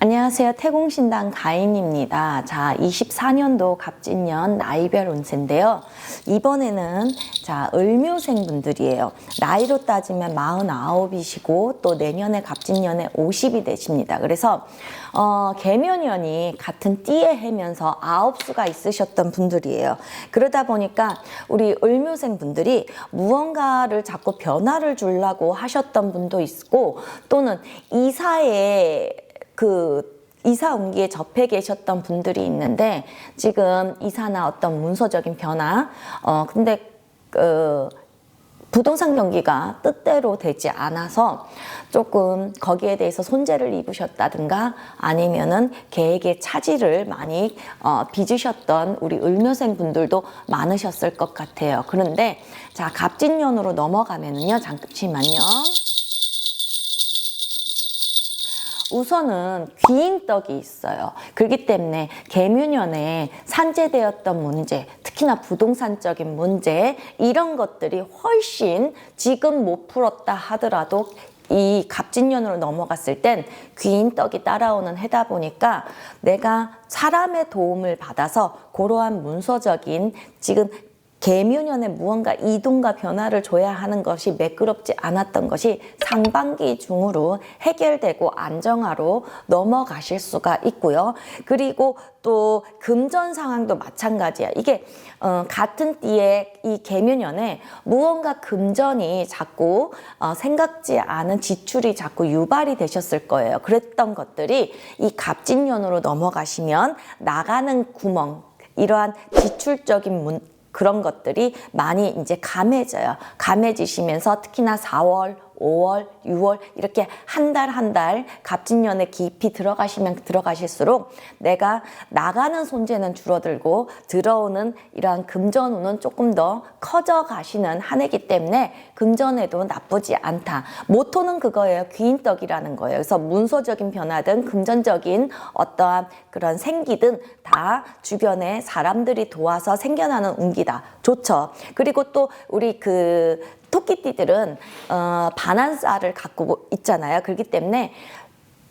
안녕하세요. 태공신당 가인입니다. 자, 24년도 갑진년 나이별 운세인데요. 이번에는 자, 을묘생 분들이에요. 나이로 따지면 49이시고 또 내년에 갑진년에 50이 되십니다. 그래서 어, 개묘년이 같은 띠에 해면서 아홉 수가 있으셨던 분들이에요. 그러다 보니까 우리 을묘생 분들이 무언가를 자꾸 변화를 주려고 하셨던 분도 있고 또는 이사에 그 이사 옮기에 접해 계셨던 분들이 있는데 지금 이사나 어떤 문서적인 변화 어 근데 그 부동산 경기가 뜻대로 되지 않아서 조금 거기에 대해서 손재를 입으셨다든가 아니면은 계획의 차질을 많이 어, 빚으셨던 우리 을묘생 분들도 많으셨을 것 같아요. 그런데 자 갑진년으로 넘어가면은요 잠시만요. 우선은 귀인떡이 있어요. 그렇기 때문에 개묘년에 산재되었던 문제, 특히나 부동산적인 문제 이런 것들이 훨씬 지금 못 풀었다 하더라도 이 갑진년으로 넘어갔을 땐 귀인떡이 따라오는 해다 보니까 내가 사람의 도움을 받아서 그러한 문서적인 지금 개묘년에 무언가 이동과 변화를 줘야 하는 것이 매끄럽지 않았던 것이 상반기 중으로 해결되고 안정화로 넘어가실 수가 있고요. 그리고 또 금전 상황도 마찬가지야. 이게 어, 같은 띠에 이 개묘년에 무언가 금전이 자꾸 어, 생각지 않은 지출이 자꾸 유발이 되셨을 거예요. 그랬던 것들이 이 갑진년으로 넘어가시면 나가는 구멍 이러한 지출적인 문, 그런 것들이 많이 이제 감해져요. 감해지시면서 특히나 4월, 5월, 6월 이렇게 한 달 한 달 갑진년에 깊이 들어가시면 들어가실수록 내가 나가는 손재는 줄어들고 들어오는 이러한 금전운은 조금 더 커져 가시는 한 해기 때문에 금전에도 나쁘지 않다. 모토는 그거예요. 귀인떡이라는 거예요. 그래서 문서적인 변화든 금전적인 어떠한 그런 생기든 다 주변에 사람들이 도와서 생겨나는 운기다. 좋죠. 그리고 또 우리 그 토끼띠들은 어, 반한살을 갖고 있잖아요. 그렇기 때문에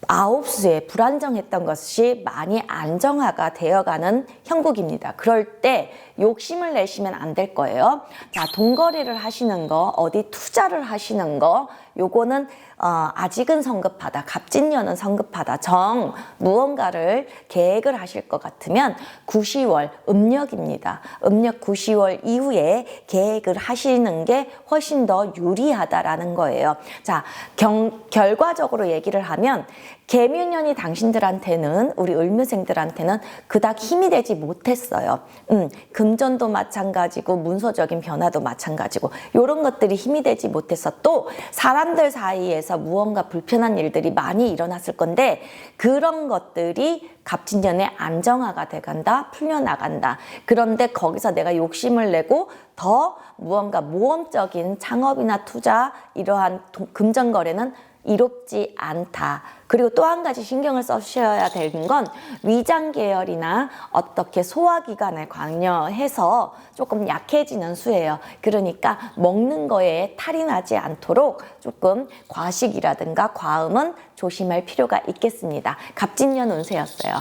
아홉 수에 불안정했던 것이 많이 안정화가 되어가는 형국입니다. 그럴 때 욕심을 내시면 안 될 거예요. 자, 돈거래를 하시는 거, 어디 투자를 하시는 거, 요거는 어, 아직은 성급하다. 갑진년은 성급하다. 정 무언가를 계획을 하실 것 같으면 9, 10월 음력입니다. 음력 9, 10월 이후에 계획을 하시는 게 훨씬 더 유리하다라는 거예요. 자, 경, 결과적으로 얘기를 하면 개묘년이 당신들한테는 우리 을묘생들한테는 그닥 힘이 되지 못했어요. 음, 금전도 마찬가지고 문서적인 변화도 마찬가지고 이런 것들이 힘이 되지 못해서 또 사람들 사이에서 무언가 불편한 일들이 많이 일어났을 건데 그런 것들이 갑진년에 안정화가 돼간다, 풀려나간다. 그런데 거기서 내가 욕심을 내고 더 무언가 모험적인 창업이나 투자 이러한 도- 금전 거래는 이롭지 않다. 그리고 또 한 가지 신경을 써주셔야 되는 건 위장 계열이나 어떻게 소화기관을 관여해서 조금 약해지는 수예요. 그러니까 먹는 거에 탈이 나지 않도록 조금 과식이라든가 과음은 조심할 필요가 있겠습니다. 갑진년 운세였어요.